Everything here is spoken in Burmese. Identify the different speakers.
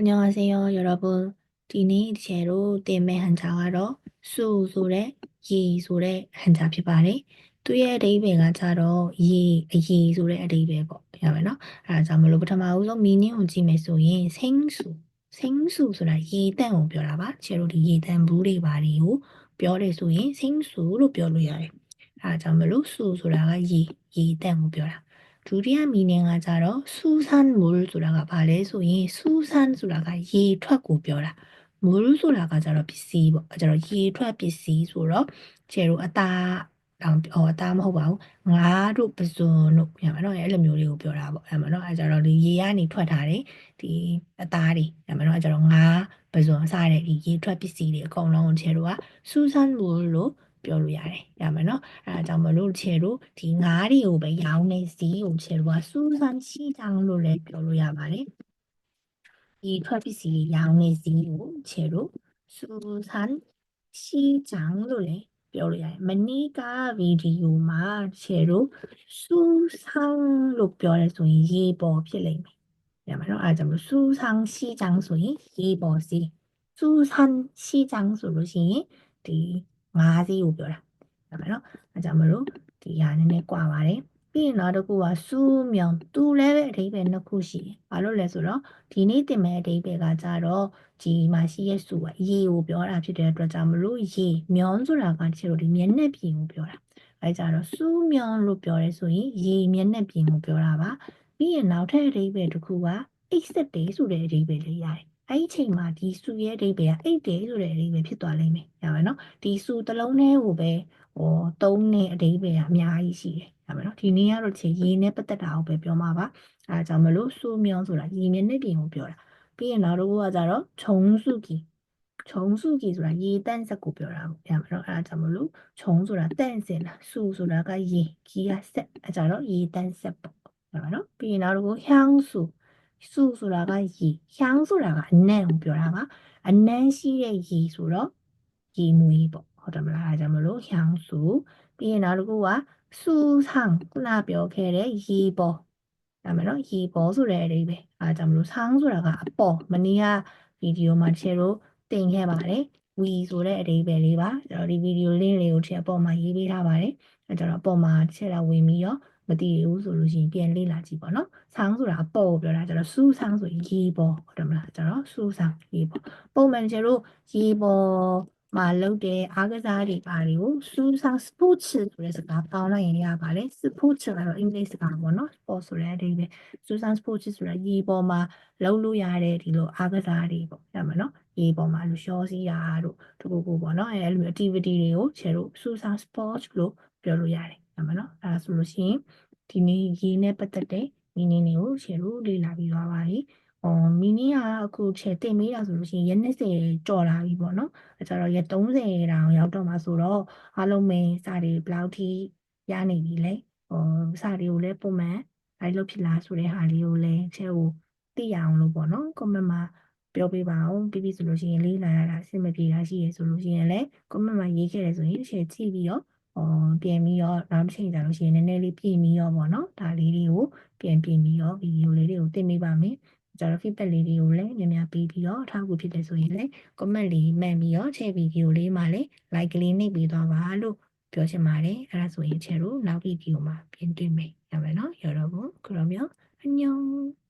Speaker 1: 안녕하세요, 여러분. 디니 제로 때문에 한자가로 수 소래 이 소래 한자 피바래. သူရဲ့အဓိပ္ပာယ်ကကြတော့ရေအရေဆိုတဲ့အဓိပ္ပာယ်ပေါ့ရမယ်နော်အဲဒါကြောင့်မလို့ပထမဦးဆုံး meaning ကိုကြည့်မယ်ဆိုရင်ဆင်းစုဆင်းစုဆိုတာရေတန့်ကိုပြောတာပါခြေတို့ဒီရေတန့်ဘူးတွေပါတွေကိုပြောတယ်ဆိုရင်ဆင်းစုလို့ပြောလို့ရတယ်အဲဒါကြောင့်မလို့စုဆိုတာကရေရေတန့်ကိုပြောတာ ဒုတိယ meaning ကကြတော့စူးစမ်းမူဆိုတာကဘာလဲဆိုရင်စူးစမ်းဆိုတာကရေထွက်ကိုပြောတာမူဆိုတာကကြတော့ပစ္စည်းပေါ့အဲကြတော့ရေထွက်ပစ္စည်းဆိုတော့ခြေတို့အသားတောင်ဟောအသားမဟုတ်ပါဘူးငါးတို့ပစွန်တို့ရမှာနော်အဲ့လိုမျိုးလေးကိုပြောတာပေါ့အဲ့မှာနော်အဲ့ကြတော့ဒီရေကနေထွက်ထားတယ်ဒီအသားတွေရမှာနော်အဲ့ကြတော့ငါးပစွန်စားတဲ့ဒီရေထွက်ပစ္စည်းတွေအကုန်လုံးကိုခြေတို့ကစူးစမ်းမှုလို့ ပြောလို့ရတယ်ရမှာနော်အဲဒါကြောင့်မလို့ခြေတို့ဒီငါးတွေကိုပဲရောင်းနေစီကိုခြေတို့ကစူးစမ်းရှိတောင်းလို့လည်းပြောလို့ရပါတယ်ဒီထွက်ပစ္စည်းရောင်းနေစီကိုခြေတို့စူးစမ်းရှိတောင်းလို့လည်းပြောလို့ရတယ်မနေ့ကဗီဒီယိုမှာခြေတို့စူးစမ်းလို့ပြောရဲဆိုရင်ရေပေါ်ဖြစ်လိမ့်မယ်ရမှာနော်အဲဒါကြောင့်မလို့စူးစမ်းရှိတောင်းဆိုရင်ရေပေါ်စီစူးစမ်းရှိတောင်းဆိုလို့ရှိရင်ဒီ ငါးစီးကိုပြောတာရမှာနော်အဲဒါကြောင့်မလို့ဒီဟာနည်းနည်းကွာပါတယ်ပြီးရင်နောက်တစ်ခုကစူးမြောင်သူလည်းပဲအဓိပ္ပာယ်နှစ်ခုရှိတယ်။ဘာလို့လဲဆိုတော့ဒီနေ့တင်မဲ့အဓိပ္ပာယ်ကကြတော့ဒီမှာရှိရဲ့စုကရေကိုပြောတာဖြစ်တဲ့အတွက်ကြောင့်မလို့ရေမြောင်ဆိုတာကကျတော့ဒီမျက်နှာပြင်ကိုပြောတာ။အဲကြတော့စူးမြောင်လို့ပြောရဲဆိုရင်ရေမျက်နှာပြင်ကိုပြောတာပါ။ပြီးရင်နောက်ထပ်အဓိပ္ပာယ်တစ်ခုကအိတ်ဆက်တေးဆိုတဲ့အဓိပ္ပာယ်လေးရတယ်။ အဲ့ဒီအချိန်မှာဒီစုရဲ့အဓိပ္ပာယ်ကအိတ်တေးဆိုတဲ့အဓိပ္ပာယ်ဖြစ်သွားလိမ့်မယ်။ရပါနော်။ဒီစုတစ်လုံးထဲကိုပဲဟောသုံးတဲ့အဓိပ္ပာယ်ကအများကြီးရှိတယ်။ရပါနော်။ဒီနေ့ကတော့ခြေရေနဲ့ပတ်သက်တာကိုပဲပြောမှာပါ။အဲဒါကြောင့်မလို့စူးမြောင်ဆိုတာရေမျက်နှာပြင်ကိုပြောတာ။ပြီးရင်နောက်တစ်ခုကကြတော့ခြုံစုကီခြုံစုကီဆိုတာရေတန့်ဆက်ကိုပြောတာပေါ့။ရပါနော်။အဲဒါကြောင့်မလို့ခြုံဆိုတာတန့်စင်တာစုဆိုတာကရေကီကဆက်အဲကြတော့ရေတန့်ဆက်ပေါ့။ရပါနော်။ပြီးရင်နောက်တစ်ခုဟျောင်းစု စုဆိုတာကရေဟျောင်းဆိုတာကအနံ့ကိုပြောတာပါ။အနံ့ရှိတဲ့ရေဆိုတော့ရေမွေးပေါ့။ဟုတ်တယ်မလားအဲဒါကြောင့်မလို့ဟျောင်းစုပြီးရင်နောက်တစ်ခုကစူးဆောင်ခုနပြောခဲ့တဲ့ရေပေါ်ဒါမှနော်ရေပေါ်ဆိုတဲ့အဓိပ္ပာယ်အဲဒါကြောင့်မလို့ဆောင်းဆိုတာကအပေါ်မနေ့ကဗီဒီယိုမှာတချေတို့တင်ခဲ့ပါတယ်ဝီဆိုတဲ့အဓိပ္ပာယ်လေးပါကျွန်တော်ဒီဗီဒီယိုလင်းလေးကိုတချေအပေါ်မှာရေးပေးထားပါတယ်အဲကျွန်တော်အပေါ်မှာတချေလာဝင်ပြီးတော့ မသိဘူးဆိုလို့ရှိရင်ပြန်လေ့လာကြည့်ပါနော်။ဆောင်းဆိုတာအပေါ်ကိုပြောတာကျတော့စူးဆောင်းဆိုရင်ရေပေါ်ဟုတ်တယ်မလားကျတော့စူးဆောင်းရေပေါ်ပုံမှန်ကျတို့ရေပေါ်မှာလုပ်တဲ့အားကစားတွေပါတွေကိုစူးဆောင်း sports ဆိုတဲ့စကားပေါင်းလိုက်ရင်ရပါတယ် sports ကတော့အင်္ဂလိပ်စကားပေါ့နော် sport ဆိုတဲ့အဓိပ္ပာယ်စူးဆောင်း sports ဆိုတာရေပေါ်မှာလုပ်လို့ရတဲ့ဒီလိုအားကစားတွေပေါ့ရမှာနော်ရေပေါ်မှာလို့ရှောစီးတာတို့တကူကူပေါ့နော်အဲလိုမျိုး activity တွေကိုခြေတို့စူးဆောင်း sports လို့ပြောလို့ရတယ် ရမှာနော်အဲဒါဆိုလို့ရှိရင်ဒီနေ့ရေနဲ့ပတ်သက်တဲ့ meaning တွေကိုခြေတို့လေ့လာပြီးသွားပါပြီ။အော် meaning ကအခုခြေတင်မေးတာဆိုလို့ရှိရင်ရက်20ကြော်လာပြီပေါ့နော်။အဲကြတော့ရက်30တောင်ရောက်တော့မှာဆိုတော့အားလုံးပဲစာတွေဘယ်လောက်ထိရနေပြီလဲ။ဟောစာတွေကိုလည်းပုံမှန်အဲ့လိုဖြစ်လားဆိုတဲ့ဟာလေးကိုလည်းခြေကိုသိရအောင်လို့ပေါ့နော်။ comment မှာပြောပေးပါအောင်ပြီးပြီဆိုလို့ရှိရင်လေးလာရတာအဆင်မပြေတာရှိရဆိုလို့ရှိရင်လည်း comment မှာရေးခဲ့တယ်ဆိုရင်ခြေကြည့်ပြီးတော့အော် ပြန်ပြီးတော့ round ချိန်ကြလို့ရှိရင်နည်းနည်းလေးပြင်ပြီးတော့ပေါ့နော်ဒါလေးတွေကိုပြန်ပြင်ပြီးတော့ဗီဒီယိုလေးတွေကိုတင်ပေးပါမယ်ကျွန်တော် feedback လေးတွေကိုလည်းများများပေးပြီးတော့အထောက်အကူဖြစ်တယ်ဆိုရင်လည်း comment လေးမှန်ပြီးတော့ share ဗီဒီယိုလေးမှာလည်း like လေးနှိပ်ပေးသွားပါလို့ပြောချင်ပါတယ်အဲ့ဒါဆိုရင် share တို့နောက်ဗီဒီယိုမှာပြင်တွေ့မယ်ရမယ်နော်ရောတော့ခုတော့မျိုးအညောင်း